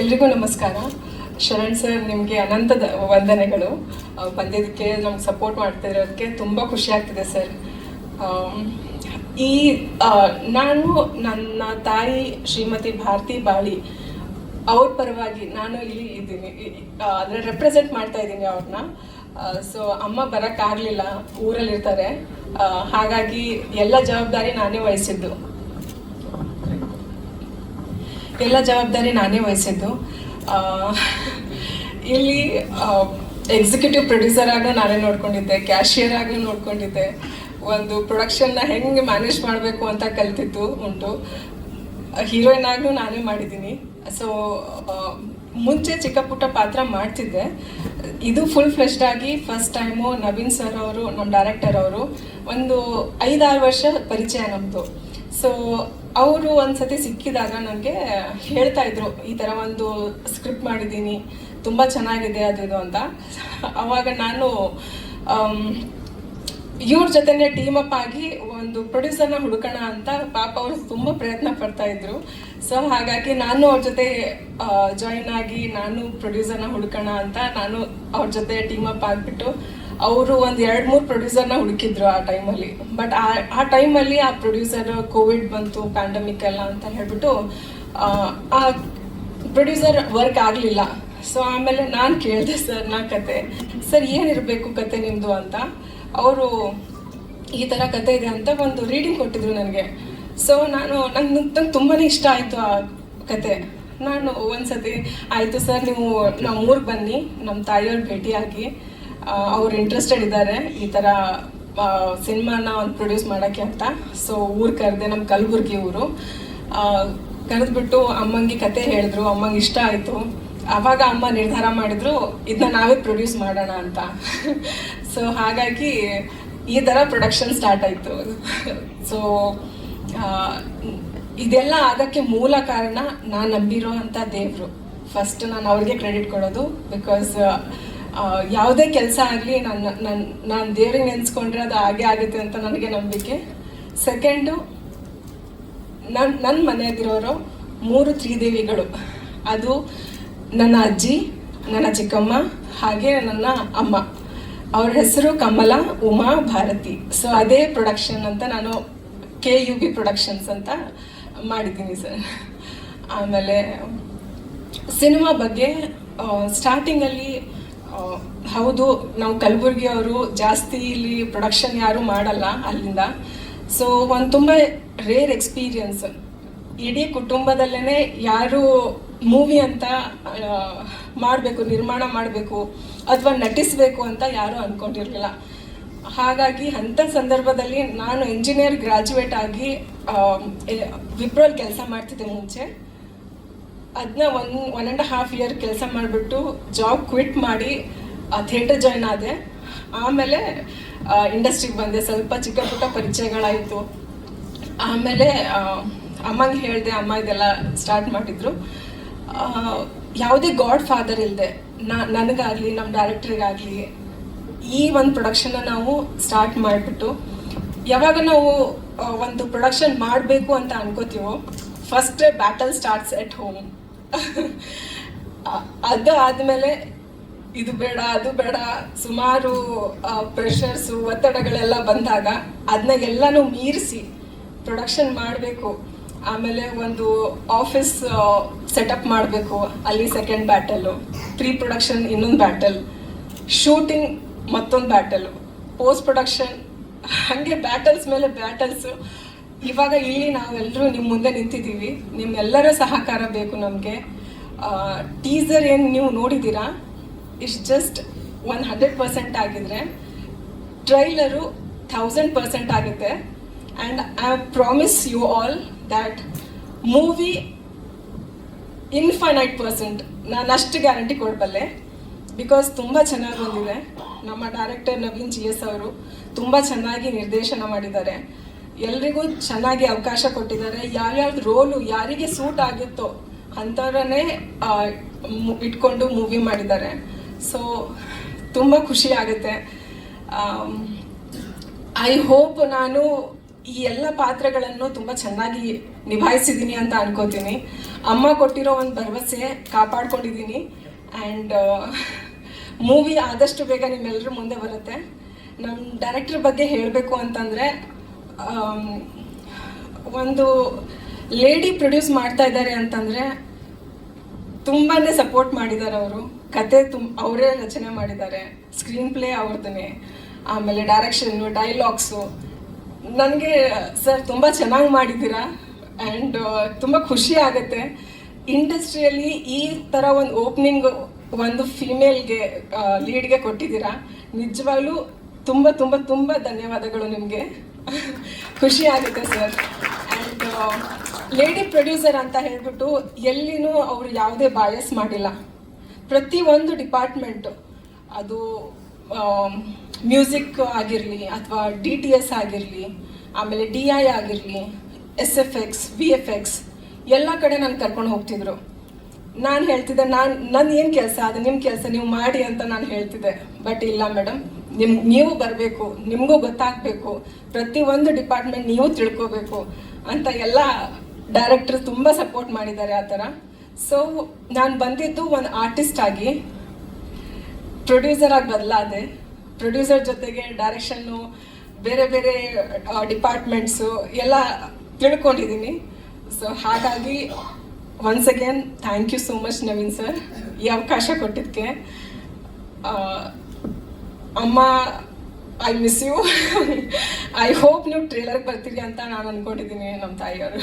ಎಲ್ರಿಗೂ ನಮಸ್ಕಾರ. ಶರಣ್ ಸರ್, ನಿಮಗೆ ಅನಂತ ವಂದನೆಗಳು. ಪಂದ್ಯದಕ್ಕೆ ನಮ್ಗೆ ಸಪೋರ್ಟ್ ಮಾಡ್ತಿರೋದಕ್ಕೆ ತುಂಬ ಖುಷಿ ಆಗ್ತಿದೆ ಸರ್. ಈ ನಾನು ನನ್ನ ತಾಯಿ ಶ್ರೀಮತಿ ಭಾರತಿ ಬಾಳಿ, ಅವ್ರ ಪರವಾಗಿ ನಾನು ಇಲ್ಲಿ ಇದ್ದೀನಿ. ಅಂದರೆ ರೆಪ್ರೆಸೆಂಟ್ ಮಾಡ್ತಾ ಇದ್ದೀನಿ ಅವ್ರನ್ನ. ಸೊ ಅಮ್ಮ ಬರೋಕ್ಕಾಗಲಿಲ್ಲ ಊರಲ್ಲಿರ್ತಾರೆ. ಹಾಗಾಗಿ ಎಲ್ಲ ಜವಾಬ್ದಾರಿ ನಾನೇ ವಹಿಸಿದ್ದು. ಎಲ್ಲ ಜವಾಬ್ದಾರಿ ನಾನೇ ವಹಿಸಿದ್ದು. ಇಲ್ಲಿ ಎಕ್ಸಿಕ್ಯೂಟಿವ್ ಪ್ರೊಡ್ಯೂಸರ್ ಆಗ ನಾನೇ ನೋಡ್ಕೊಂಡಿದ್ದೆ ಕ್ಯಾಶಿಯರ್ ಆಗಿ ನೋಡ್ಕೊಂಡಿದ್ದೆ. ಒಂದು ಪ್ರೊಡಕ್ಷನ್ನ ಹೆಂಗೆ ಮ್ಯಾನೇಜ್ ಮಾಡಬೇಕು ಅಂತ ಕಲ್ತಿದ್ದು ಉಂಟು. ಹೀರೋಯಿನ್ ಆಗು ನಾನೇ ಮಾಡಿದ್ದೀನಿ. ಸೊ ಮುಂಚೆ ಚಿಕ್ಕ ಪುಟ್ಟ ಪಾತ್ರ ಮಾಡ್ತಿದ್ದೆ. ಇದು ಫುಲ್ ಫ್ಲೆಶ್ಡ್ ಆಗಿ ಫಸ್ಟ್ ಟೈಮು ನವೀನ್ ಸರ್ ಅವರು ನಮ್ಮ ಡೈರೆಕ್ಟರ್ ಅವರು ಒಂದು ಐದಾರು ವರ್ಷ ಪರಿಚಯ ನಮ್ಮದು ಸೊ ಅವರು ಒಂದ್ಸತಿ ಸಿಕ್ಕಿದಾಗ ನನಗೆ ಹೇಳ್ತಾ ಇದ್ರು, ಈ ಥರ ಒಂದು ಸ್ಕ್ರಿಪ್ಟ್ ಮಾಡಿದ್ದೀನಿ, ತುಂಬ ಚೆನ್ನಾಗಿದೆ ಅದು ಅಂತ. ಅವಾಗ ನಾನು ಇವ್ರ ಜೊತೆನೆ ಟೀಮ್ ಅಪ್ ಆಗಿ ಒಂದು ಪ್ರೊಡ್ಯೂಸರ್ನ ಹುಡುಕೋಣ ಅಂತ ಪಾಪ ಅವರು ತುಂಬ ಪ್ರಯತ್ನ ಪಡ್ತಾ ಇದ್ರು. ಸೊ ಹಾಗಾಗಿ ನಾನು ಅವ್ರ ಜೊತೆ ಜಾಯಿನ್ ಆಗಿ ನಾನು ಪ್ರೊಡ್ಯೂಸರ್ನ ಹುಡುಕೋಣ ಅಂತ ನಾನು ಅವ್ರ ಜೊತೆ ಟೀಮ್ ಅಪ್ ಆಗಿಬಿಟ್ಟು ಅವರು ಒಂದು ಎರಡು ಮೂರು ಪ್ರೊಡ್ಯೂಸರ್ನ ಹುಡುಕಿದ್ರು ಆ ಟೈಮಲ್ಲಿ ಬಟ್ ಆ ಆ ಟೈಮಲ್ಲಿ ಆ ಪ್ರೊಡ್ಯೂಸರ್ ಕೋವಿಡ್ ಬಂತು ಪ್ಯಾಂಡಮಿಕ್ ಎಲ್ಲ ಅಂತ ಹೇಳ್ಬಿಟ್ಟು ಆ, ಪ್ರೊಡ್ಯೂಸರ್ ವರ್ಕ್ ಆಗಲಿಲ್ಲ. ಸೊ ಆಮೇಲೆ ನಾನು ಕೇಳಿದೆ ಸರ್ ನಾ ಕತೆ. ಸರ್ ಏನಿರಬೇಕು ಕತೆ ನಿಮ್ಮದು ಅಂತ? ಅವರು ಈ ಥರ ಕತೆ ಇದೆ ಅಂತ ಒಂದು ರೀಡಿಂಗ್ ಕೊಟ್ಟಿದ್ರು ನನಗೆ. ಸೊ ನಾನು ನಂಗೆ ನಂಗೆ ತುಂಬಾ ಇಷ್ಟ ಆಯಿತು ಆ ಕತೆ. ನಾನು ಒಂದ್ಸತಿ ಆಯಿತು ಸರ್ ನೀವು ನಮ್ಮ ಊರಿಗೆ ಬನ್ನಿ ನಮ್ಮ ತಾಯಿಯವ್ರ ಭೇಟಿಯಾಗಿ. ಅವ್ರು ಇಂಟ್ರೆಸ್ಟೆಡ್ ಇದ್ದಾರೆ ಈ ಥರ ಸಿನಿಮಾನ ಒಂದು ಪ್ರೊಡ್ಯೂಸ್ ಮಾಡೋಕ್ಕೆ ಅಂತ. ಸೊ ಊರು ಕರೆದೆ ನಮ್ಮ ಕಲಬುರ್ಗಿ ಊರು. ಕರೆದ್ಬಿಟ್ಟು ಅಮ್ಮಂಗೆ ಕತೆ ಹೇಳಿದ್ರು, ಅಮ್ಮಂಗೆ ಇಷ್ಟ ಆಯಿತು. ಆವಾಗ ಅಮ್ಮ ನಿರ್ಧಾರ ಮಾಡಿದ್ರು ಇದನ್ನ ನಾವೇ ಪ್ರೊಡ್ಯೂಸ್ ಮಾಡೋಣ ಅಂತ. ಸೊ ಹಾಗಾಗಿ ಈ ಥರ ಪ್ರೊಡಕ್ಷನ್ ಸ್ಟಾರ್ಟ್ ಆಯಿತು. ಸೊ ಇದೆಲ್ಲ ಆಗಕ್ಕೆ ಮೂಲ ಕಾರಣ ನಾನು ನಂಬಿರೋ ಅಂಥ ದೇವರು. ಫಸ್ಟ್ ನಾನು ಅವ್ರಿಗೆ ಕ್ರೆಡಿಟ್ ಕೊಡೋದು ಬಿಕಾಸ್ ಯಾವುದೇ ಕೆಲಸ ಆಗಲಿ ನನ್ನ ನನ್ನ ನಾನು ದೇವ್ರಿಗೆ ನೆನೆಸ್ಕೊಂಡ್ರೆ ಅದು ಹಾಗೆ ಆಗುತ್ತೆ ಅಂತ ನನಗೆ ನಂಬಿಕೆ. ಸೆಕೆಂಡು ನನ್ನ ನನ್ನ ಮನೆಯಲ್ಲಿರೋರು ಮೂರು ತ್ರಿದೇವಿಗಳು. ಅದು ನನ್ನ ಅಜ್ಜಿ, ನನ್ನ ಚಿಕ್ಕಮ್ಮ, ಹಾಗೆ ನನ್ನ ಅಮ್ಮ. ಅವ್ರ ಹೆಸರು ಕಮಲ, ಉಮಾ, ಭಾರತಿ. ಸೊ ಅದೇ ಪ್ರೊಡಕ್ಷನ್ ಅಂತ ನಾನು ಕೆ ಯು ಬಿ ಪ್ರೊಡಕ್ಷನ್ಸ್ ಅಂತ ಮಾಡಿದ್ದೀನಿ ಸರ್ ಆಮೇಲೆ ಸಿನಿಮಾ ಬಗ್ಗೆ ಸ್ಟಾರ್ಟಿಂಗಲ್ಲಿ ಹೌದು, ನಾವು ಕಲಬುರ್ಗಿ ಅವರು ಜಾಸ್ತಿ ಇಲ್ಲಿ ಪ್ರೊಡಕ್ಷನ್ ಯಾರು ಮಾಡಲ್ಲ ಅಲ್ಲಿಂದ. ಸೊ ಒಂದು ತುಂಬ ರೇರ್ ಎಕ್ಸ್ಪೀರಿಯನ್ಸ್ ಇಡೀ ಕುಟುಂಬದಲ್ಲೇ ಯಾರು ಮೂವಿ ಅಂತ ಮಾಡಬೇಕು, ನಿರ್ಮಾಣ ಮಾಡಬೇಕು, ಅಥವಾ ನಟಿಸಬೇಕು ಅಂತ ಯಾರೂ ಅಂದ್ಕೊಂಡಿರಲಿಲ್ಲ ಹಾಗಾಗಿ ಅಂಥ ಸಂದರ್ಭದಲ್ಲಿ ನಾನು ಇಂಜಿನಿಯರ್ ಗ್ರಾಜುಯೇಟ್ ಆಗಿ ವಿಪ್ರೋಲ್ ಕೆಲಸ ಮಾಡ್ತಿದ್ದೆ ಮುಂಚೆ. ಅದನ್ನ one one and half year ಕೆಲಸ ಮಾಡಿಬಿಟ್ಟು ಜಾಬ್ ಕ್ವಿಟ್ ಮಾಡಿ ಥಿಯೇಟರ್ ಜಾಯ್ನ್ ಆದೆ. ಆಮೇಲೆ ಇಂಡಸ್ಟ್ರಿಗೆ ಬಂದೆ. ಸ್ವಲ್ಪ ಚಿಕ್ಕ ಪುಟ್ಟ ಪರಿಚಯಗಳಾಯಿತು. ಆಮೇಲೆ ಅಮ್ಮಂಗೆ ಹೇಳಿದೆ, ಅಮ್ಮ ಇದೆಲ್ಲ ಸ್ಟಾರ್ಟ್ ಮಾಡಿದ್ರು. ಯಾವುದೇ ಗಾಡ್ ಫಾದರ್ ಇಲ್ಲದೆ ನನಗಾಗಲಿ ನಮ್ಮ ಡೈರೆಕ್ಟ್ರಿಗಾಗಲಿ ಈ ಒಂದು ಪ್ರೊಡಕ್ಷನ್ನ ನಾವು ಸ್ಟಾರ್ಟ್ ಮಾಡಿಬಿಟ್ಟು, ಯಾವಾಗ ನಾವು ಒಂದು ಪ್ರೊಡಕ್ಷನ್ ಮಾಡಬೇಕು ಅಂತ ಅನ್ಕೋತೀವೋ first battle starts at home ಅದು ಆದಮೇಲೆ ಇದು ಬೇಡ, ಅದು ಬೇಡ, ಸುಮಾರು ಪ್ರೆಷರ್ಸು ಒತ್ತಡಗಳೆಲ್ಲ ಬಂದಾಗ ಅದನ್ನ ಎಲ್ಲನೂ ಮೀರಿಸಿ ಪ್ರೊಡಕ್ಷನ್ ಮಾಡಬೇಕು. ಆಮೇಲೆ ಒಂದು ಆಫೀಸ್ ಸೆಟಪ್ ಮಾಡಬೇಕು, ಅಲ್ಲಿ ಸೆಕೆಂಡ್ ಬ್ಯಾಟಲು ಪ್ರೀ ಪ್ರೊಡಕ್ಷನ್ ಇನ್ನೊಂದು ಬ್ಯಾಟಲ್ ಶೂಟಿಂಗ್ ಮತ್ತೊಂದು ಬ್ಯಾಟಲು ಪೋಸ್ಟ್ ಪ್ರೊಡಕ್ಷನ್ ಹಾಗೆ ಬ್ಯಾಟಲ್ಸ್ ಮೇಲೆ ಬ್ಯಾಟಲ್ಸು ಇವಾಗ ಇಲ್ಲಿ ನಾವೆಲ್ಲರೂ ನಿಮ್ಮ ಮುಂದೆ ನಿಂತಿದ್ದೀವಿ. ನಿಮ್ಮೆಲ್ಲರ ಸಹಕಾರ ಬೇಕು ನಮಗೆ. ಟೀಸರ್ ಏನು ನೀವು ನೋಡಿದ್ದೀರಾ? It's just one hundred percent ಆಗಿದ್ರೆ. ಟ್ರೈಲರು ಥೌಸಂಡ್ ಪರ್ಸೆಂಟ್ ಆಗುತ್ತೆ. And I promise you all that movie infinite percent ನಾನು ಅಷ್ಟು ಗ್ಯಾರಂಟಿ ಕೊಡಬಲ್ಲೆ. ಬಿಕಾಸ್ ತುಂಬ ಚೆನ್ನಾಗಿ ಬಂದಿದೆ. ನಮ್ಮ ಡೈರೆಕ್ಟರ್ ನವೀನ್ ಜಿ ಎಸ್ ಅವರು ತುಂಬ ಚೆನ್ನಾಗಿ ನಿರ್ದೇಶನ ಮಾಡಿದ್ದಾರೆ. ಎಲ್ರಿಗೂ ಚೆನ್ನಾಗಿ ಅವಕಾಶ ಕೊಟ್ಟಿದ್ದಾರೆ. ಯಾವ್ಯಾವ್ದು ರೋಲು ಯಾರಿಗೆ ಸೂಟ್ ಆಗುತ್ತೋ ಅಂಥವ್ರನ್ನೇ ಇಟ್ಕೊಂಡು ಮೂವಿ ಮಾಡಿದ್ದಾರೆ. ಸೊ ತುಂಬ ಖುಷಿ ಆಗುತ್ತೆ. ಐ ಹೋಪ್ ನಾನು ಈ ಎಲ್ಲ ಪಾತ್ರಗಳನ್ನು ತುಂಬ ಚೆನ್ನಾಗಿ ನಿಭಾಯಿಸಿದ್ದೀನಿ ಅಂತ ಅನ್ಕೋತೀನಿ. ಅಮ್ಮ ಕೊಟ್ಟಿರೋ ಒಂದು ಭರವಸೆ ಕಾಪಾಡ್ಕೊಂಡಿದ್ದೀನಿ. ಆ್ಯಂಡ್ ಮೂವಿ ಆದಷ್ಟು ಬೇಗ ನಿಮ್ಮೆಲ್ಲರ ಮುಂದೆ ಬರುತ್ತೆ. ನಮ್ಮ ಡೈರೆಕ್ಟರ್ ಬಗ್ಗೆ ಹೇಳಬೇಕು ಅಂತಂದರೆ ಒಂದು ಲೇಡಿ ಪ್ರೊಡ್ಯೂಸ್ ಮಾಡ್ತಾ ಇದ್ದಾರೆ ಅಂತಂದರೆ ತುಂಬಾ ಸಪೋರ್ಟ್ ಮಾಡಿದ್ದಾರೆ ಅವರು. ಕತೆ ತುಂಬ ಅವರೇ ರಚನೆ ಮಾಡಿದ್ದಾರೆ. ಸ್ಕ್ರೀನ್ ಪ್ಲೇ ಅವ್ರದ್ದೇ ಆಮೇಲೆ ಡೈರೆಕ್ಷನ್ನು, ಡೈಲಾಗ್ಸು. ನನಗೆ, ಸರ್, ತುಂಬ ಚೆನ್ನಾಗಿ ಮಾಡಿದ್ದೀರಾ? ಆ್ಯಂಡ್ ತುಂಬ ಖುಷಿ ಆಗುತ್ತೆ. ಇಂಡಸ್ಟ್ರಿಯಲ್ಲಿ ಈ ಥರ ಒಂದು ಓಪನಿಂಗ್ ಒಂದು ಫೀಮೇಲ್ಗೆ ಲೀಡ್ಗೆ ಕೊಟ್ಟಿದ್ದೀರಾ? ನಿಜವಾಗ್ಲೂ ತುಂಬ ತುಂಬ ತುಂಬ ಧನ್ಯವಾದಗಳು ನಿಮಗೆ. ಖುಷಿ ಆಗುತ್ತೆ ಸರ್. ಆ್ಯಂಡ್ ಲೇಡಿ ಪ್ರೊಡ್ಯೂಸರ್ ಅಂತ ಹೇಳ್ಬಿಟ್ಟು ಎಲ್ಲಿನೂ ಅವರು ಯಾವುದೇ ಬಾಯಸ್ ಮಾಡಿಲ್ಲ. ಪ್ರತಿ ಒಂದು ಡಿಪಾರ್ಟ್ಮೆಂಟು ಅದು ಮ್ಯೂಸಿಕ್ ಆಗಿರಲಿ ಅಥವಾ ಡಿ ಟಿ ಎಸ್ ಆಗಿರಲಿ, ಆಮೇಲೆ ಡಿ ಐ ಆಗಿರಲಿ S F X V F X ಎಲ್ಲ ಕಡೆ ನಾನು ಕರ್ಕೊಂಡು ಹೋಗ್ತಿದ್ರು. ನಾನು ಹೇಳ್ತಿದ್ದೆ, ನಾನು ನನ್ನ ಏನು ಕೆಲಸ, ಅದು ನಿಮ್ಮ ಕೆಲಸ, ನೀವು ಮಾಡಿ ಅಂತ ನಾನು ಹೇಳ್ತಿದ್ದೆ. ಬಟ್ ಇಲ್ಲ ಮೇಡಮ್ ನಿಮ್ ನೀವು ಬರಬೇಕು, ನಿಮಗೂ ಗೊತ್ತಾಗಬೇಕು, ಪ್ರತಿ ಒಂದು ಡಿಪಾರ್ಟ್ಮೆಂಟ್ ನೀವು ತಿಳ್ಕೋಬೇಕು ಅಂತ ಎಲ್ಲ ಡೈರೆಕ್ಟರ್ ತುಂಬ ಸಪೋರ್ಟ್ ಮಾಡಿದ್ದಾರೆ ಆ ಥರ. ಸೊ ನಾನು ಬಂದಿದ್ದು ಒಂದು ಆರ್ಟಿಸ್ಟ್ ಆಗಿ ಪ್ರೊಡ್ಯೂಸರ್ ಆಗಿ ಬದಲಾದೆ ಪ್ರೊಡ್ಯೂಸರ್ ಜೊತೆಗೆ ಡೈರೆಕ್ಷನ್ನು ಬೇರೆ ಬೇರೆ ಡಿಪಾರ್ಟ್ಮೆಂಟ್ಸು ಎಲ್ಲ ತಿಳ್ಕೊಂಡಿದ್ದೀನಿ ಸೊ ಹಾಗಾಗಿ once again thank you so much Naveen sir ಈ ಅವಕಾಶ ಕೊಟ್ಟಿದ್ದಕ್ಕೆ ಅಮ್ಮ I miss you I hope ನೀವು ಟ್ರೇಲರ್ಗೆ ಬರ್ತೀರಿ ಅಂತ ನಾನು ಅಂದ್ಕೊಂಡಿದ್ದೀನಿ ನಮ್ಮ ತಾಯಿಯವರು.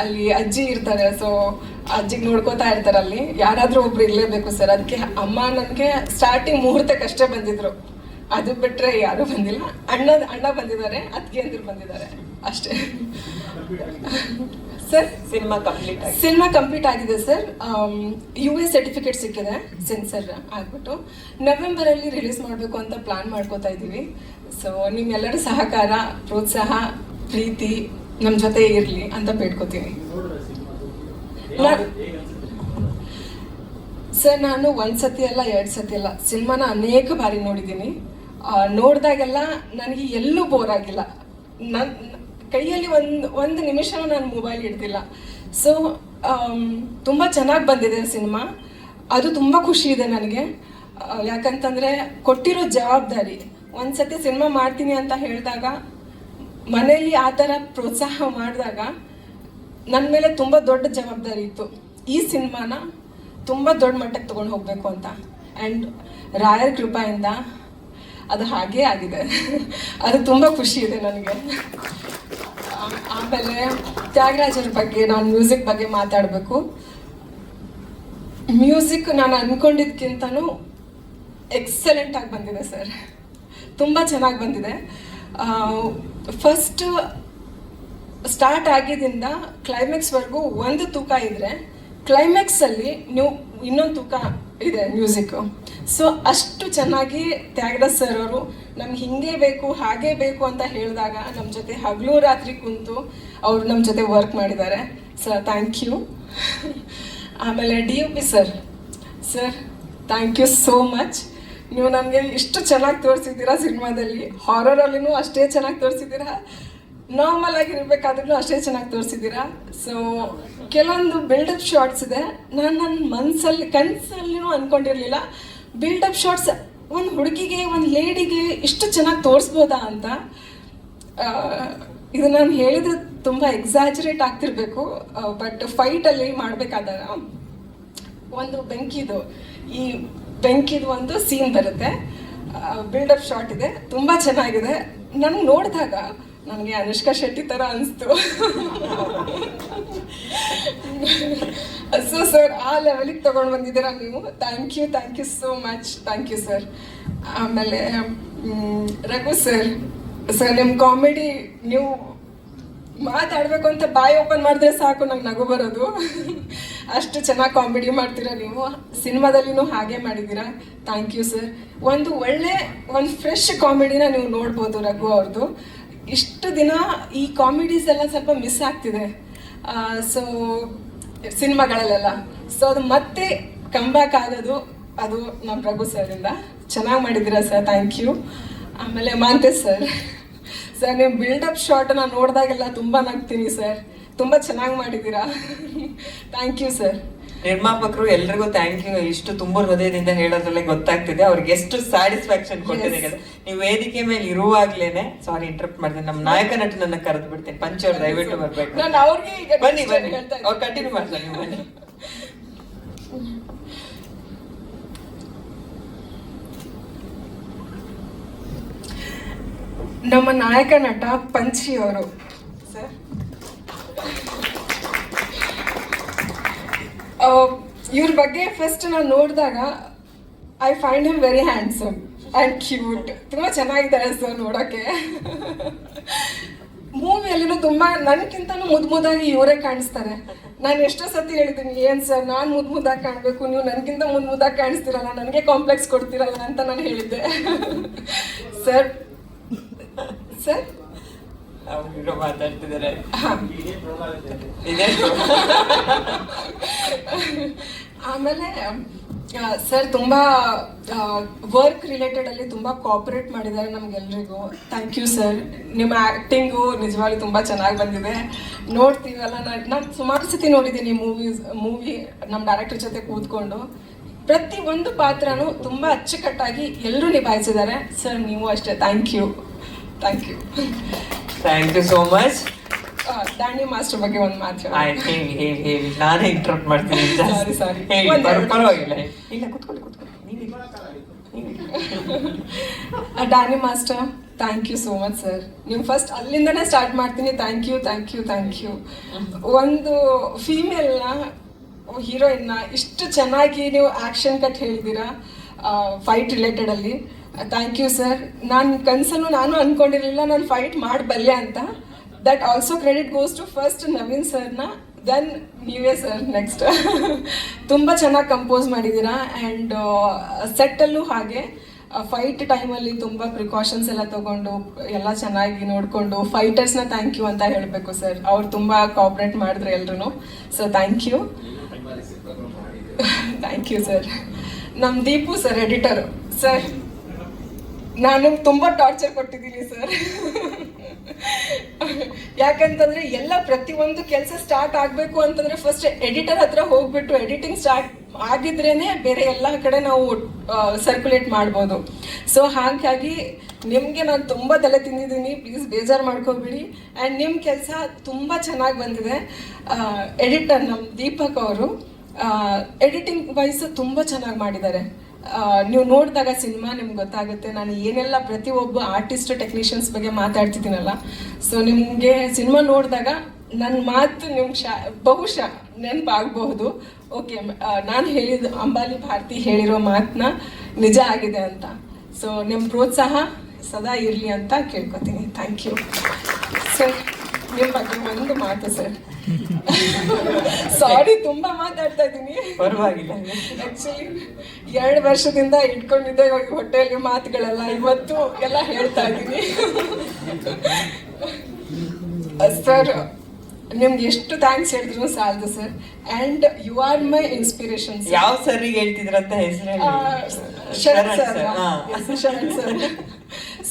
ಅಲ್ಲಿ ಅಜ್ಜಿ ಇರ್ತಾರೆ ಸೊ ಅಜ್ಜಿಗೆ ನೋಡ್ಕೋತಾ ಇರ್ತಾರೆ ಅಲ್ಲಿ. ಯಾರಾದರೂ ಒಬ್ರು ಇರಲೇಬೇಕು ಸರ್ ಅದಕ್ಕೆ ಅಮ್ಮ ನನಗೆ ಸ್ಟಾರ್ಟಿಂಗ್ ಮುಹೂರ್ತಕ್ಕಷ್ಟೇ ಬಂದಿದ್ರು. ಅದು ಬಿಟ್ಟರೆ ಯಾರೂ ಬಂದಿಲ್ಲ. ಅಣ್ಣ ಅಣ್ಣ ಬಂದಿದ್ದಾರೆ, ಅತ್ತಿಗೆ ಅಂದ್ರು ಬಂದಿದ್ದಾರೆ. ಅಷ್ಟೇ. Sir? Cinema complete cinema complete ಆಗಿದೆ ಸರ್. ಯು ಎಸ್ ಸರ್ಟಿಫಿಕೇಟ್ ಸಿಕ್ಕಿದೆ ಸೆನ್ಸರ್ ಆಗ್ಬಿಟ್ಟು. ನವೆಂಬರಲ್ಲಿ ರಿಲೀಸ್ ಮಾಡಬೇಕು ಅಂತ ಪ್ಲಾನ್ ಮಾಡ್ಕೋತಾ ಇದ್ದೀವಿ. ಸೊ ನಿಮ್ಮೆಲ್ಲರ ಸಹಕಾರ ಪ್ರೋತ್ಸಾಹ ಪ್ರೀತಿ ನಮ್ಮ ಜೊತೆ ಇರಲಿ ಅಂತ ಬೇಡ್ಕೋತೀವಿ. ಸರ್ ನಾನು ಒಂದು ಸತಿ ಅಲ್ಲ ಎರಡು ಸತಿ ಅಲ್ಲ ಸಿನಿಮಾನ ಅನೇಕ ಬಾರಿ ನೋಡಿದ್ದೀನಿ. ನೋಡಿದಾಗೆಲ್ಲ ನನಗೆ ಎಲ್ಲೂ ಬೋರ್ ಆಗಿಲ್ಲ. ನನ್ನ ಕೈಯಲ್ಲಿ ಒಂದು ಒಂದು ನಿಮಿಷನೂ ನಾನು ಮೊಬೈಲ್ ಹಿಡ್ದಿಲ್ಲ. ಸೊ ತುಂಬ ಚೆನ್ನಾಗಿ ಬಂದಿದೆ ಸಿನಿಮಾ. ಅದು ತುಂಬ ಖುಷಿ ಇದೆ ನನಗೆ. ಯಾಕಂತಂದರೆ ಕೊಟ್ಟಿರೋ ಜವಾಬ್ದಾರಿ. ಒಂದು ಸತಿ ಸಿನಿಮಾ ಮಾಡ್ತೀನಿ ಅಂತ ಹೇಳಿದಾಗ ಮನೆಯಲ್ಲಿ ಆ ಥರ ಪ್ರೋತ್ಸಾಹ ಮಾಡಿದಾಗ ನನ್ನ ಮೇಲೆ ತುಂಬ ದೊಡ್ಡ ಜವಾಬ್ದಾರಿ ಇತ್ತು. ಈ ಸಿನಿಮಾನ ತುಂಬ ದೊಡ್ಡ ಮಟ್ಟಕ್ಕೆ ತೊಗೊಂಡು ಹೋಗಬೇಕು ಅಂತ. ಆ್ಯಂಡ್ ರಾಯರ ಕೃಪೆಯಿಂದ ಅದು ಹಾಗೇ ಆಗಿದೆ. ಅದು ತುಂಬ ಖುಷಿ ಇದೆ ನನಗೆ. ಆಮೇಲೆ ತ್ಯಾಗರಾಜರ ಬಗ್ಗೆ ನಾನು ಮ್ಯೂಸಿಕ್ ಬಗ್ಗೆ ಮಾತಾಡಬೇಕು. ಮ್ಯೂಸಿಕ್ ನಾನು ಅಂದ್ಕೊಂಡಿದ್ದಕ್ಕಿಂತನೂ ಎಕ್ಸಲೆಂಟ್ ಆಗಿ ಬಂದಿದೆ ಸರ್ ತುಂಬ ಚೆನ್ನಾಗಿ ಬಂದಿದೆ. ಫಸ್ಟ್ ಸ್ಟಾರ್ಟ್ ಆಗಿದ್ದರಿಂದ ಕ್ಲೈಮ್ಯಾಕ್ಸ್ವರೆಗೂ ಒಂದು ತೂಕ ಇದ್ದರೆ ಕ್ಲೈಮ್ಯಾಕ್ಸಲ್ಲಿ ನೀವು ಇನ್ನೊಂದು ತೂಕ ಇದೆ ಮ್ಯೂಸಿಕ್ ಸೊ ಅಷ್ಟು ಚೆನ್ನಾಗಿ ತ್ಯಾಗರಾಜ್ ಸರ್ ಅವರು ನಮ್ಗೆ ಹಿಂಗೆ ಬೇಕು, ಹಾಗೆ ಬೇಕು ಅಂತ ಹೇಳಿದಾಗ ನಮ್ಮ ಜೊತೆ ಹಗಲು ರಾತ್ರಿ ಕುಂತು ಅವರು ನಮ್ಮ ಜೊತೆ ವರ್ಕ್ ಮಾಡಿದ್ದಾರೆ. ಸರ್ ಥ್ಯಾಂಕ್ ಯು ಆಮೇಲೆ D U P sir sir thank you so much ನೀವು ನಮಗೆ ಇಷ್ಟು ಚೆನ್ನಾಗಿ ತೋರಿಸಿದ್ದೀರಾ ಸಿನಿಮಾದಲ್ಲಿ. ಹಾರರಲ್ಲಿನೂ ಅಷ್ಟೇ ಚೆನ್ನಾಗಿ ತೋರಿಸಿದ್ದೀರಾ. ನಾರ್ಮಲ್ ಆಗಿರ್ಬೇಕಾದ್ರೂ ಅಷ್ಟೇ ಚೆನ್ನಾಗಿ ತೋರಿಸಿದ್ದೀರಾ? ಸೊ ಕೆಲವೊಂದು ಬಿಲ್ಡಪ್ ಶಾರ್ಟ್ಸ್ ಇದೆ. ನಾನು ನನ್ನ ಮನಸ್ಸಲ್ಲಿ ಕನಸಲ್ಲಿನೂ ಅಂದ್ಕೊಂಡಿರಲಿಲ್ಲ ಬಿಲ್ಡಪ್ ಶಾರ್ಟ್ಸ್ ಒಂದು ಹುಡುಗಿಗೆ, ಒಂದು ಲೇಡಿಗೆ ಇಷ್ಟು ಚೆನ್ನಾಗಿ ತೋರಿಸ್ಬೋದಾ ಅಂತ? ಇದು ನಾನು ಹೇಳಿದ್ರೆ ತುಂಬ ಎಕ್ಸಾಜರೇಟ್ ಆಗ್ತಿರ್ಬೇಕು. ಬಟ್ ಫೈಟಲ್ಲಿ ಮಾಡಬೇಕಾದಾಗ ಒಂದು ಬೆಂಕಿದು. ಈ ಬೆಂಕಿದು ಒಂದು ಸೀನ್ ಬರುತ್ತೆ. ಬಿಲ್ಡಪ್ ಶಾಟ್ ಇದೆ. ತುಂಬ ಚೆನ್ನಾಗಿದೆ. ನನಗೆ ನೋಡಿದಾಗ ನನಗೆ ಅನುಷ್ಕಾ ಶೆಟ್ಟಿ ಥರ ಅನಿಸ್ತು. ಸೊ ಸರ್ ಆ ಲೆವೆಲಿಗೆ ತೊಗೊಂಡು ಬಂದಿದ್ದೀರಾ ನೀವು? Thank you thank you so much thank you sir ಆಮೇಲೆ ರಘು ಸರ್ ಸರ್ ನಿಮ್ಮ ಕಾಮಿಡಿ ನೀವು ಮಾತಾಡಬೇಕು ಅಂತ ಬಾಯಿ ಓಪನ್ ಮಾಡಿದ್ರೆ ಸಾಕು, ನಂಗೆ ನಗು ಬರೋದು. ಅಷ್ಟು ಚೆನ್ನಾಗಿ ಕಾಮಿಡಿ ಮಾಡ್ತೀರಾ ನೀವು? ಸಿನಿಮಾದಲ್ಲಿನೂ ಹಾಗೆ ಮಾಡಿದ್ದೀರಾ? ಥ್ಯಾಂಕ್ ಯು ಸರ್ ಒಂದು ಒಳ್ಳೆ, ಒಂದು ಫ್ರೆಶ್ ಕಾಮಿಡಿನ ನೀವು ನೋಡ್ಬೋದು ರಘು ಅವ್ರದ್ದು ಇಷ್ಟು ದಿನ ಈ ಕಾಮಿಡೀಸ್ ಎಲ್ಲ ಸ್ವಲ್ಪ ಮಿಸ್ ಆಗ್ತಿದೆ. ಸೊ ಸಿನಿಮಾಗಳಲ್ಲೆಲ್ಲ. ಸೊ ಅದು ಮತ್ತೆ ಕಂಬ್ಯಾಕ್ ಆಗೋದು, ಅದು ನಮ್ಮ ಪ್ರಭು ಸರಿಂದ ಚೆನ್ನಾಗಿ ಮಾಡಿದ್ದೀರಾ ಸರ್ ಥ್ಯಾಂಕ್ ಯು ಆಮೇಲೆ ಮಾಂತೇಶ್ ಸರ್ ಸರ್ ನೀವು ಬಿಲ್ಡಪ್ ಶಾರ್ಟ್ನ ನೋಡಿದಾಗೆಲ್ಲ ತುಂಬ ನಗ್ತೀನಿ ಸರ್ ತುಂಬ ಚೆನ್ನಾಗಿ ಮಾಡಿದ್ದೀರಾ? ಥ್ಯಾಂಕ್ ಯು ಸರ್ ನಿರ್ಮಾಪಕರು ಎಲ್ರಿಗೂ ಥ್ಯಾಂಕ್ ಯು ಇಷ್ಟು ತುಂಬ ಹೃದಯದಿಂದ ಹೇಳೋದ್ರಲ್ಲೇ ಗೊತ್ತಾಗ್ತಿದೆ. ಅವ್ರಿಗೆ ಎಷ್ಟು ಸ್ಯಾಟಿಸ್ಫ್ಯಾಕ್ಷನ್ ಕೊಟ್ಟಿದೆ. ನೀವು ವೇದಿಕೆ ಮೇಲೆ ಇರುವಾಗ್ಲೇನೆ ಸಾರಿ ಇಂಟ್ರಪ್ಟ್ ಮಾಡಿದೆ ನಮ್ಮ ನಾಯಕ ನಟನನ್ನ ಕರೆದು ಬಿಡ್ತೀನಿ. ಪಂಚ್ ಅವ್ರು ದಯವಿಟ್ಟು ಬರ್ಬೇಕು. ನಾನು ಅವ್ರಿಗೆ ಈಗ ಬನ್ನಿ ಬನ್ನಿ. ಅವ್ರು ಕಂಟಿನ್ಯೂ ಮಾಡ್ತಾರೆ ನೀವು ಬನ್ನಿ. ನಮ್ಮ ನಾಯಕ ನಟ ಪಂಚಿ ಅವರು. ಇವ್ರ ಬಗ್ಗೆ ಫಸ್ಟ್ ನಾನು ನೋಡಿದಾಗ I find him very handsome and cute ತುಂಬ ಚೆನ್ನಾಗಿದ್ದಾರೆ ಸರ್ ನೋಡೋಕ್ಕೆ ಮೂವಿಯಲ್ಲಿನೂ ತುಂಬ ನನಗಿಂತನೂ ಮುದ್ದು ಮುದ್ದಾಗಿ ಇವರೇ ಕಾಣಿಸ್ತಾರೆ. ನಾನು ಎಷ್ಟೋ ಸತಿ ಹೇಳಿದ್ದೀನಿ ಏನು ಸರ್ ನಾನು ಮುದ್ದು ಮುದ್ದಾಗಿ ಕಾಣಬೇಕು ನೀವು ನನಗಿಂತ ಮುದ್ದು ಮುದ್ದಾಗಿ ಕಾಣಿಸ್ತಿರಲ್ಲ ನನಗೆ ಕಾಂಪ್ಲೆಕ್ಸ್ ಕೊಡ್ತಿರಲ್ಲ ಅಂತ ನಾನು ಹೇಳಿದ್ದೆ. ಸರ್ ಸರ್ ಮಾತಾಡ್ತಿದ್ದಾರೆ. ಆಮೇಲೆ ಸರ್, ತುಂಬ ವರ್ಕ್ ರಿಲೇಟೆಡ್ ಅಲ್ಲಿ ತುಂಬ ಕೋಆಪರೇಟ್ ಮಾಡಿದ್ದಾರೆ ನಮ್ಗೆಲ್ರಿಗೂ. ಥ್ಯಾಂಕ್ ಯು ಸರ್ ನಿಮ್ಮ ಆ್ಯಕ್ಟಿಂಗು ನಿಜವಾಗ್ಲೂ ತುಂಬ ಚೆನ್ನಾಗಿ ಬಂದಿದೆ. ನೋಡ್ತೀವಲ್ಲ ನಾನು ನಾನು ಸುಮಾರು ಸತಿ ನೋಡಿದ್ದೀನಿ ಮೂವೀಸ್ ಮೂವಿ ನಮ್ಮ ಡೈರೆಕ್ಟರ್ ಜೊತೆ ಕೂತ್ಕೊಂಡು. ಪ್ರತಿ ಒಂದು ಪಾತ್ರನೂ ತುಂಬ ಅಚ್ಚುಕಟ್ಟಾಗಿ ಎಲ್ಲರೂ ನಿಭಾಯಿಸಿದ್ದಾರೆ. ಸರ್ ನೀವು ಅಷ್ಟೇ. Thank you thank you thank you so much Dandi master ಬಗ್ಗೆ ಒಂದು ಮಾತು ಹೇಳಿ. ಆಯ್ತು ಹೇಳಿ ಹೇಳಿ ಹೇಳಿ. ನಾನೇ ಇಂಟರಪ್ಟ್ ಮಾಡ್ತೀನಿ ಸಾರಿ ಸಾರಿ. ಪರವಾಗಿಲ್ಲ. ಇಲ್ಲ ಕುತ್ಕೊಳ್ಳಿ ಕುತ್ಕೊಳ್ಳಿ. Danny master thank you so much sir ನೀವು ಫಸ್ಟ್ ಅಲ್ಲಿಂದನೇ ಸ್ಟಾರ್ಟ್ ಮಾಡ್ತೀನಿ. Thank you thank you thank you ಒಂದು ಫೀಮೇಲ್ನ ಹೀರೋಯಿನ್ನ ಇಷ್ಟು ಚೆನ್ನಾಗಿ ನೀವು ಆ್ಯಕ್ಷನ್ ಕಟ್ ಹೇಳಿದ್ದೀರಾ ಫೈಟ್ ರಿಲೇಟೆಡಲ್ಲಿ ಥ್ಯಾಂಕ್ ಯು ಸರ್ ನಾನು ಕನಸನ್ನು ನಾನು ಅಂದ್ಕೊಂಡಿರಲಿಲ್ಲ ನಾನು ಫೈಟ್ ಮಾಡಬಲ್ಲೆ ಅಂತ. That also credit goes to first Naveen ಸರ್ನ ದೆನ್ ನೀವೇ ಸರ್ ನೆಕ್ಸ್ಟ್ ತುಂಬ ಚೆನ್ನಾಗಿ ಕಂಪೋಸ್ ಮಾಡಿದ್ದೀರಾ ಆ್ಯಂಡ್ ಸೆಟ್ಟಲ್ಲೂ ಹಾಗೆ ಫೈಟ್ ಟೈಮಲ್ಲಿ ತುಂಬ ಪ್ರಿಕಾಷನ್ಸ್ ಎಲ್ಲ ತಗೊಂಡು ಎಲ್ಲ ಚೆನ್ನಾಗಿ ನೋಡಿಕೊಂಡು ಫೈಟರ್ಸ್ನ ಥ್ಯಾಂಕ್ ಯು ಅಂತ ಹೇಳಬೇಕು ಸರ್ ಅವ್ರು ತುಂಬ ಕೋಆಪ್ರೇಟ್ ಮಾಡಿದ್ರು ಎಲ್ಲರೂ so thank you thank you sir ನಮ್ಮ ದೀಪು ಸರ್ ಎಡಿಟರು ಸರ್ ನಾನು ತುಂಬ ಟಾರ್ಚರ್ ಕೊಟ್ಟಿದ್ದೀನಿ ಸರ್ ಯಾಕಂತಂದ್ರೆ ಎಲ್ಲ ಪ್ರತಿಯೊಂದು ಕೆಲಸ ಸ್ಟಾರ್ಟ್ ಆಗಬೇಕು ಅಂತಂದ್ರೆ ಫಸ್ಟ್ ಎಡಿಟರ್ ಹತ್ರ ಹೋಗ್ಬಿಟ್ಟು ಎಡಿಟಿಂಗ್ ಸ್ಟಾರ್ಟ್ ಆಗಿದ್ರೇನೆ ಬೇರೆ ಎಲ್ಲ ಕಡೆ ನಾವು ಸರ್ಕ್ಯುಲೇಟ್ ಮಾಡ್ಬೋದು. ಸೊ ಹಾಗಾಗಿ ನಿಮಗೆ ನಾನು ತುಂಬ ತಲೆ ತಿಂದಿದ್ದೀನಿ. ಪ್ಲೀಸ್ ಬೇಜಾರು ಮಾಡ್ಕೋಬೇಡಿ. ಆ್ಯಂಡ್ ನಿಮ್ಮ ಕೆಲಸ ತುಂಬ ಚೆನ್ನಾಗಿ ಬಂದಿದೆ. ಎಡಿಟರ್ ನಮ್ಮ ದೀಪಕ್ ಅವರು ಎಡಿಟಿಂಗ್ ವೈಸ್ ತುಂಬ ಚೆನ್ನಾಗಿ ಮಾಡಿದ್ದಾರೆ. ನೀವು ನೋಡಿದಾಗ ಸಿನಿಮಾ ನಿಮ್ಗೆ ಗೊತ್ತಾಗುತ್ತೆ. ನಾನು ಏನೆಲ್ಲ ಪ್ರತಿಯೊಬ್ಬ ಆರ್ಟಿಸ್ಟ್ ಟೆಕ್ನಿಷಿಯನ್ಸ್ ಬಗ್ಗೆ ಮಾತಾಡ್ತಿದ್ದೀನಲ್ಲ. ಸೊ ನಿಮಗೆ ಸಿನಿಮಾ ನೋಡಿದಾಗ ನನ್ನ ಮಾತು ನಿಮ್ಗೆ ಶಾ, ಬಹುಶಃ ನೆನಪಾಗಬಹುದು. ಓಕೆ ನಾನು ಹೇಳಿದ ಅಂಬಾಲಿ ಭಾರತಿ ಹೇಳಿರೋ ಮಾತನ್ನ ನಿಜ ಆಗಿದೆ ಅಂತ. ಸೊ ನಿಮ್ಮ ಪ್ರೋತ್ಸಾಹ ಸದಾ ಇರಲಿ ಅಂತ ಕೇಳ್ಕೊತೀನಿ. ಥ್ಯಾಂಕ್ ಯು ಸರ್ ನಿಮ್ಮ ಬಗ್ಗೆ ಒಂದು ಮಾತು ಸರ್ ಸಾರಿ ತುಂಬಾ ಮಾತಾಡ್ತಾ ಇದ್ದೀನಿ. ಪರವಾಗಿಲ್ಲ. ಆಕ್ಚುಲಿ ಎರಡು ವರ್ಷದಿಂದ ಇಟ್ಕೊಂಡಿದ್ದೆ ಇವಾಗ ಹೊಟ್ಟೆಯಲ್ಲಿ ಮಾತುಗಳೆಲ್ಲ. ಇವತ್ತು ಎಲ್ಲ ಹೇಳ್ತಾ ಇದ್ದೀನಿ. ಸರ್ ನಿಮ್ಗೆ ಎಷ್ಟು ಥ್ಯಾಂಕ್ಸ್ ಹೇಳಿದ್ರು ಸಾಲದು sir and you are my inspiration ಯಾವ ಸರ್ ಹೇಳ್ತಿದ್ರಂತ ಹೆಸರು Sharath sir. Sharath sir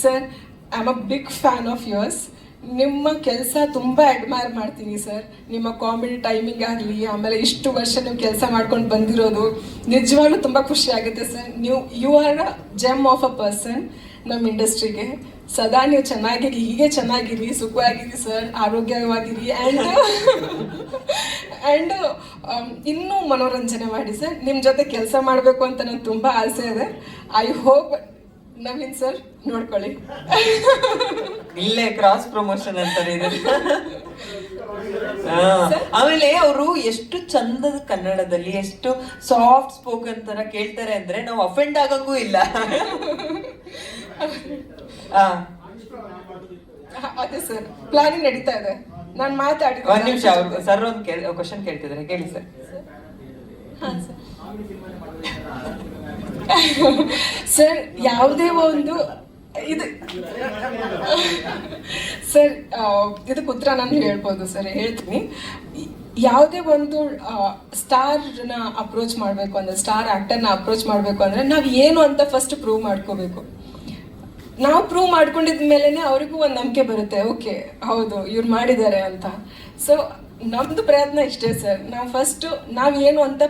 sir I am a big fan of yours ನಿಮ್ಮ ಕೆಲಸ ತುಂಬ ಅಡ್ಮೈರ್ ಮಾಡ್ತೀನಿ ಸರ್ ನಿಮ್ಮ ಕಾಮಿಡಿ ಟೈಮಿಂಗ್ ಆಗಲಿ, ಆಮೇಲೆ ಇಷ್ಟು ವರ್ಷ ನೀವು ಕೆಲಸ ಮಾಡ್ಕೊಂಡು ಬಂದಿರೋದು ನಿಜವಾಗ್ಲೂ ತುಂಬ ಖುಷಿ ಆಗುತ್ತೆ ಸರ್ ನೀವು you are a gem of a person ನಮ್ಮ ಇಂಡಸ್ಟ್ರಿಗೆ ಸದಾ ನೀವು ಚೆನ್ನಾಗಿರಿ, ಹೀಗೆ ಚೆನ್ನಾಗಿರಿ, ಸುಖವಾಗಿರಿ ಸರ್ ಆರೋಗ್ಯವಾಗಿರಿ. ಆ್ಯಂಡ್ ಆ್ಯಂಡ್ ಇನ್ನೂ ಮನೋರಂಜನೆ ಮಾಡಿ ಸರ್ ನಿಮ್ಮ ಜೊತೆ ಕೆಲಸ ಮಾಡಬೇಕು ಅಂತ ನಂಗೆ ತುಂಬ ಆಸೆ ಇದೆ. ಐ ಹೋಪ್ ನವೀನ್ ಸರ್ ನೋಡ್ಕೊಳ್ಳಿ. ಇಲ್ಲೇ ಕ್ರಾಸ್ ಪ್ರಮೋಷನ್ ಅಂತಾರೆ. ಆಮೇಲೆ ಅವರು ಎಷ್ಟು ಚಂದದ ಕನ್ನಡದಲ್ಲಿ ಎಷ್ಟು ಸಾಫ್ಟ್ ಸ್ಪೋಕನ್ ತರ ಕೇಳ್ತಾರೆ ಅಂದ್ರೆ ನಾವು ಅಫೆಂಡ್ ಆಗಂಗೂ ಇಲ್ಲ. ಅದೇ ಸರ್ ಪ್ಲಾನಿಂಗ್ ನಡೀತಾ ಇದೆ. ನಾನು ಮಾತಾಡಿ ಒಂದ್ ನಿಮಿಷ ಅವ್ರು ಸರ್ ಒಂದು ಕ್ವಶನ್ ಕೇಳ್ತಿದ್ದಾರೆ. ಕೇಳಿ ಸರ್ ಹಾಂ ಸರ್ ಯಾವುದೇ ಒಂದು ಇದು ಸರ್ ಇದು ಉತ್ತರ ನಾನು ಹೇಳ್ಬೋದು ಸರ್ ಹೇಳ್ತೀನಿ. ಯಾವುದೇ ಒಂದು ಸ್ಟಾರ್ನ ಅಪ್ರೋಚ್ ಮಾಡಬೇಕು ಅಂದರೆ ಸ್ಟಾರ್ ಆಕ್ಟರ್ನ ಅಪ್ರೋಚ್ ಮಾಡಬೇಕು ಅಂದರೆ, ನಾವು ಏನು ಅಂತ ಫಸ್ಟ್ ಪ್ರೂವ್ ಮಾಡ್ಕೋಬೇಕು. ನಾವು ಪ್ರೂವ್ ಮಾಡ್ಕೊಂಡಿದ ಅವ್ರಿಗೂ ಒಂದು ನಂಬಿಕೆ ಬರುತ್ತೆ. ಓಕೆ ಹೌದು, ಇವ್ರು ಮಾಡಿದ್ದಾರೆ ಅಂತ. ಸೊ ನಮ್ದು ಪ್ರಯತ್ನ ಇಷ್ಟೇ ಸರ್ ನಾವು ಫಸ್ಟ್ ನಾವು ಏನು ಅಂತ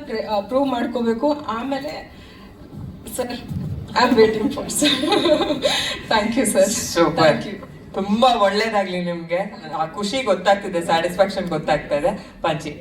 ಪ್ರೂವ್ ಮಾಡ್ಕೋಬೇಕು. ಆಮೇಲೆ sir I am waiting for sir thank you sir super thank you ತುಂಬಾ ಒಳ್ಳೇದಾಗ್ಲಿ ನಿಮ್ಗೆ. ಆ ಖುಷಿ ಗೊತ್ತಾಗ್ತಿದೆ ಸ್ಯಾಟಿಸ್ಫ್ಯಾಕ್ಷನ್ ಗೊತ್ತಾಗ್ತಾ ಇದೆ. ಪಂಚಿ.